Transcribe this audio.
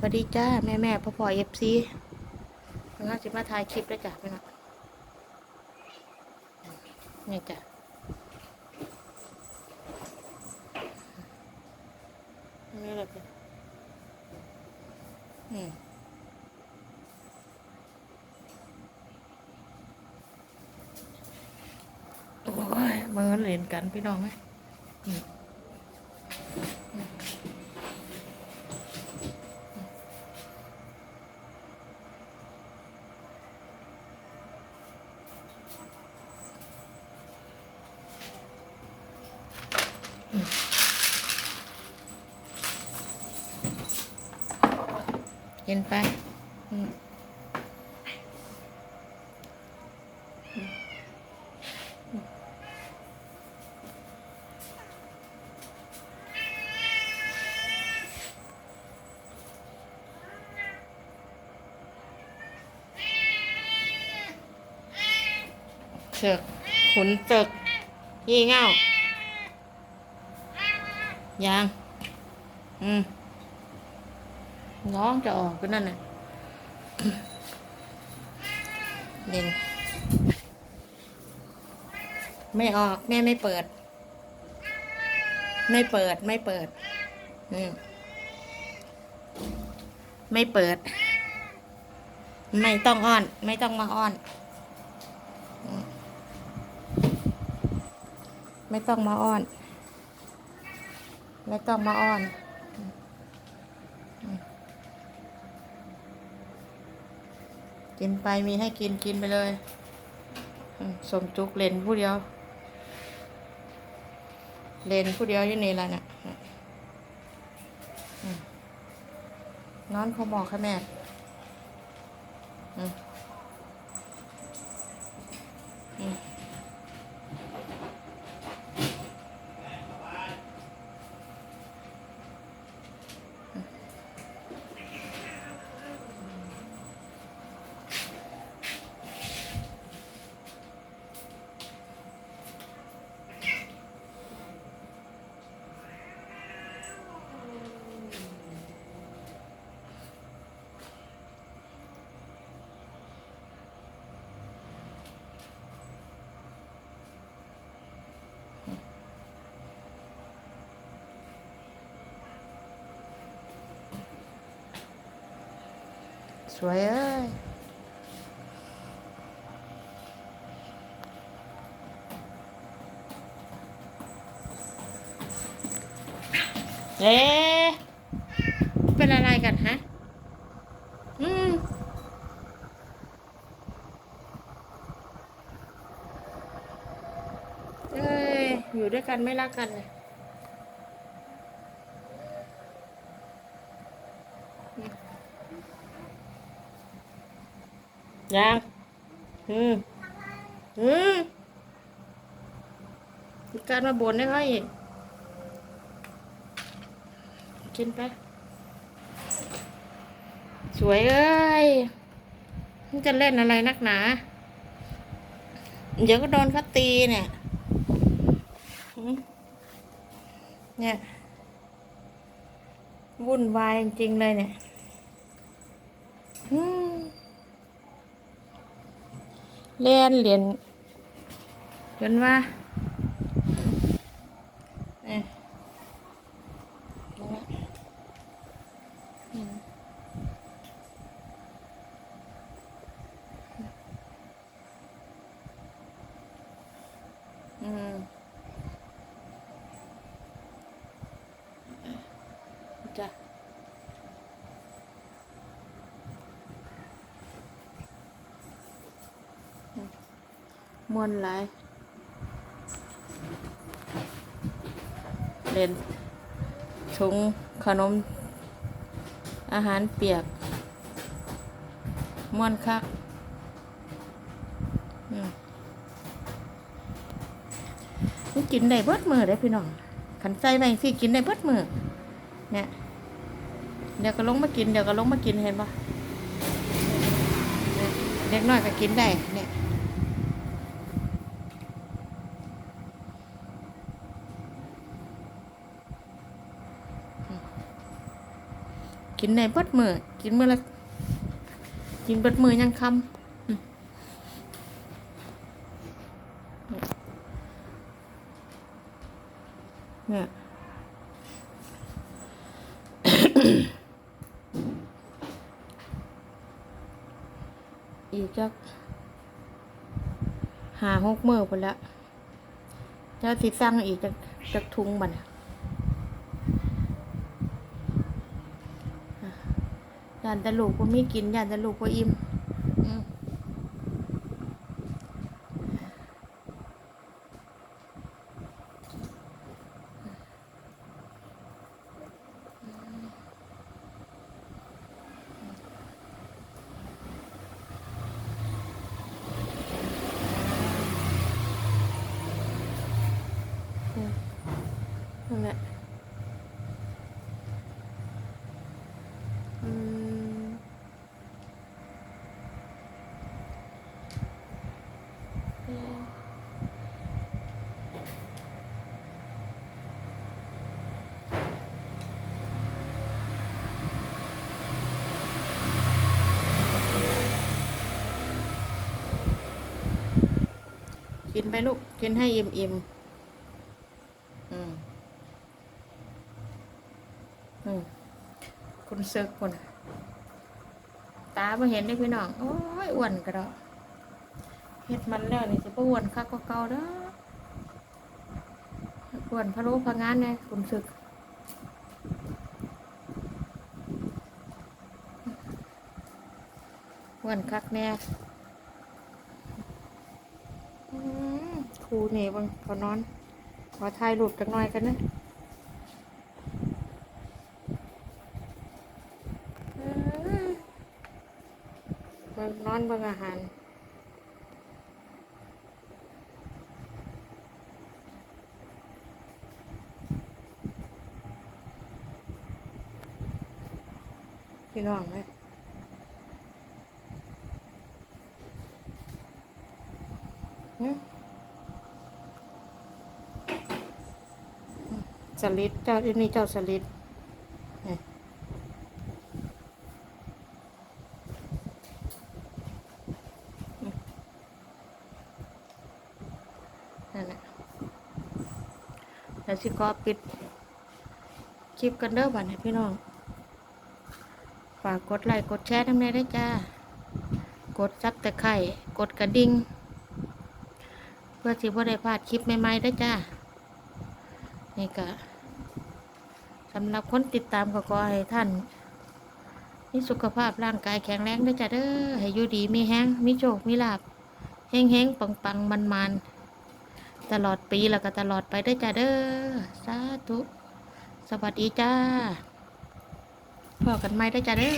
วัสดีจ้า แม่แม่พ่อพ่อเอฟซีงั้นจะมาถ่ายคลิปแล้วจ้ะพี่น้องนี่จ้ะนี่แหละจ้ะอืมโอ้ยมันเล่นกันพี่น้องไหมอืม กินไปอืมเสกขุนเสกยี่เง่ายัง อืม น้องจะออกก็นั่นน่ะเด่นไม่ออกแม่ไม่เปิด ไม่เปิดไม่เปิดอืมไม่เปิด ไม่ต้องอ้อน ไม่ต้องมาอ้อน ไม่ต้องมาอ้อน ไม่ต้องมาอ้อน กินไปมีให้กินกินไปเลยสมจุกเลนผู้เดียว เลนผู้เดียวอยู่นี่แหละเนี่ยนอนเขาบอกค่ะแม่ สวยเอ้ยเอ๊ะเป็นอะไรกันฮะ อืมเอ้ยอยู่ด้วยกันไม่รักกันเลย ยังอืมอืมมีการมาบ่นให้เขาอีกกินไป สวยเอ้ยมันจะเล่นอะไรนักหนา เดี๋ยวก็โดนเขาตีเนี่ย เนี่ย วุ่นวายจริงเลยเนี่ย อืม เล่นเหรียญจนว่าเนี่ยอืมอืมจ้ะ มวนหลายเล่นถุงขนม อาหารเปียกม่วนคักอืมมันกินได้เบิดมือได้พี่น้องขันใจไปสิกินได้เบิดมือเนี่ยเดี๋ยวก็ลงมากินเดี๋ยวก็ลงมากินเห็นปะเนี่ยเด็กน้อยก็กินได้ เนี่ย กินในเบิดมือกินเมื้อละกินเบิดมือยังคำเนี่ยอีกจักหาหกมือไปแล้วเจ้าสิสั่งอีกจักจักทุงบัดน่ะอะ ยานแต่ลูกบ่มีกินยานแต่ลูกบ่อิ่มอืมนั่นแหละอืม กินไปลูก กินให้อิ่มอิ่มอืมอืมคุณเซิร์กคนตาไม่เห็นได้พี่น้อง โอ้ยอ้วนกระดอกเฮ็ดมันแล้วนี่จะปอ้วนคักกว่าเก่าเด้ออ้วนพะโล้พะงานไงคุณศึกอ้วนคักแน่อืมครู นี่บังเขานอนขอถ่ายรูปจักหน่อยกันนะเบิ่งนอนเบิ่งอาหารพี่น้องไหมหึ สลิดเจ้าอันนี้เจ้าสลิดนั่นแหละแล้วสิขอปิดคลิปกันเด้อบัดนี้พี่น้อง ฝากกดไลค์กดแชร์ทำไงได้จ้า กดซับตะไคร่กดกระดิ่งเพื่อที่ว่ได้พลาดคลิปใหม่ๆได้จ้า นี่ก็ำหรับคนติดตามก็ขอให้ท่านมีสุขภาพร่างกายแข็งแรงได้จ้าเด้อให้อยู่ดีมีแห้งมีโชคมีลาบเฮงเฮงปังปังมันมันๆตลอดปีแล้วก็ตลอดไปได้จ้าเด้อสาธุสวัสดีจ้าพอกันไหมได้จ้าเด้อ